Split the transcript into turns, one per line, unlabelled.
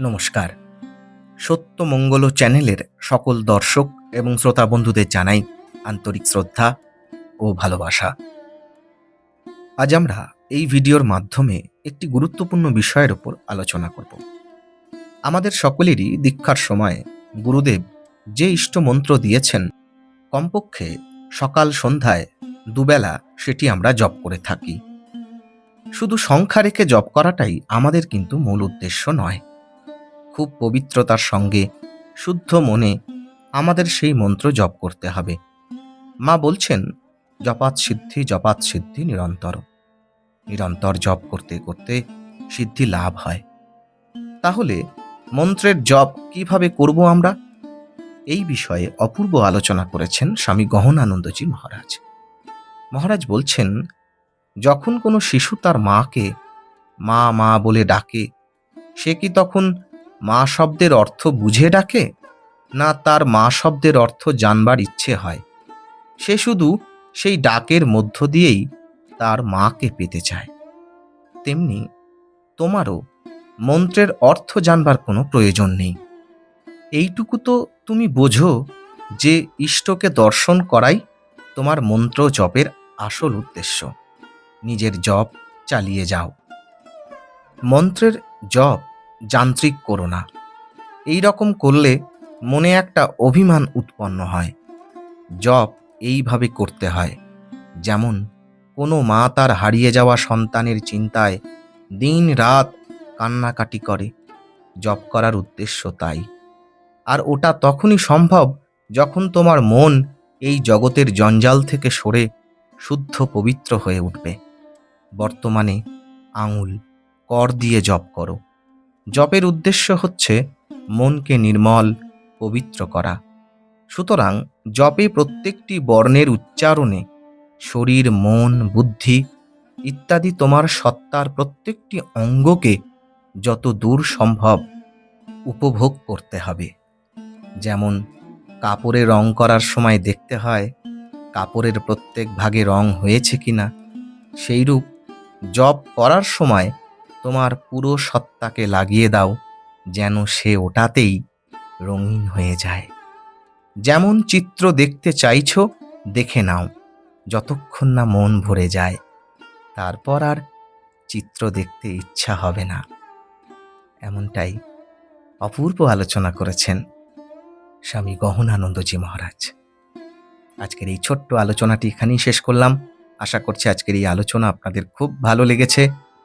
নমস্কার। সত্যমঙ্গল চ্যানেলের সকল দর্শক এবং শ্রোতা বন্ধুদের জানাই আন্তরিক শ্রদ্ধা ও ভালোবাসা। আজ আমরা এই ভিডিওর মাধ্যমে একটি গুরুত্বপূর্ণ বিষয়ের উপর আলোচনা করব। আমাদের সকলেরই দীক্ষার সময় গুরুদেব যে ইষ্ট মন্ত্র দিয়েছেন, কমপক্ষে সকাল সন্ধ্যায় দুবেলা সেটি আমরা জপ করে থাকি। শুধু সংখ্যা রেখে জপ করাটাই আমাদের কিন্তু মূল উদ্দেশ্য নয়। খুব পবিত্রতার সঙ্গে, শুদ্ধ মনে আমাদের সেই মন্ত্র জপ করতে হবে। মা বলছেন, জপাত সিদ্ধি জপাত সিদ্ধি নিরন্তর। নিরন্তর জপ করতে করতে সিদ্ধি লাভ হয়। তাহলে মন্ত্রের জপ কীভাবে করব আমরা? এই বিষয়ে অপূর্ব আলোচনা করেছেন স্বামী গহনানন্দজি মহারাজ। মহারাজ বলছেন, যখন কোনো শিশু তার মাকে, মা মা বলে ডাকে, সে কি তখন মা শব্দের অর্থ বুঝে ডাকে, না তার মা শব্দের অর্থ জানবার ইচ্ছে হয়? সে শুধু সেই ডাকের মধ্য দিয়েই তার মাকে পেতে চায়। তেমনি তোমারও মন্ত্রের অর্থ জানবার কোনো প্রয়োজন নেই। এইটুকু তো তুমি বোঝো যে ইষ্টকে দর্শন করাই তোমার মন্ত্র জপের আসল উদ্দেশ্য। নিজের জপ চালিয়ে যাও। মন্ত্রের জপ যান্ত্রিক করো না। এই রকম করলে মনে একটা অভিমান উৎপন্ন হয়। জপ এইভাবে করতে হয়। যেমন, কোনো মা তার হারিয়ে যাওয়া সন্তানের চিন্তায় দিন রাত কান্নাকাটি করে। জপ করার উদ্দেশ্য তাই। আর ওটা তখনই সম্ভব যখন তোমার মন এই জগতের জঞ্জাল থেকে সরে শুদ্ধ পবিত্র হয়ে উঠবে। বর্তমানে আঙুল কর দিয়ে জপ করো। জপের উদ্দেশ্য হচ্ছে মনকে নির্মল, পবিত্র করা। সুতরাং জপে প্রত্যেকটি বর্ণের উচ্চারণে শরীর, মন, বুদ্ধি ইত্যাদি তোমার সত্তার প্রত্যেকটি অঙ্গকে যত দূর সম্ভব উপভোগ করতে হবে। যেমন কাপড়ে রং করার সময় দেখতে হয় কাপড়ের প্রত্যেক ভাগে রং হয়েছে কিনা। সেইরূপ জপ করার সময় তোমার পুরো সত্তাকে লাগিয়ে দাও, যেন সে ওটাতেই রঙিন হয়ে যায়। যেমন চিত্র দেখতে চাইছো, দেখে নাও, যতক্ষণ না মন ভরে যায়। তারপর আর চিত্র দেখতে ইচ্ছা হবে না। এমনটাই অপূর্ব আলোচনা করেছেন স্বামী গহনানন্দজি মহারাজ। আজকের এই ছোট্ট আলোচনাটি এখানেই শেষ করলাম। আশা করছি আজকের এই আলোচনা আপনাদের খুব ভালো লেগেছে।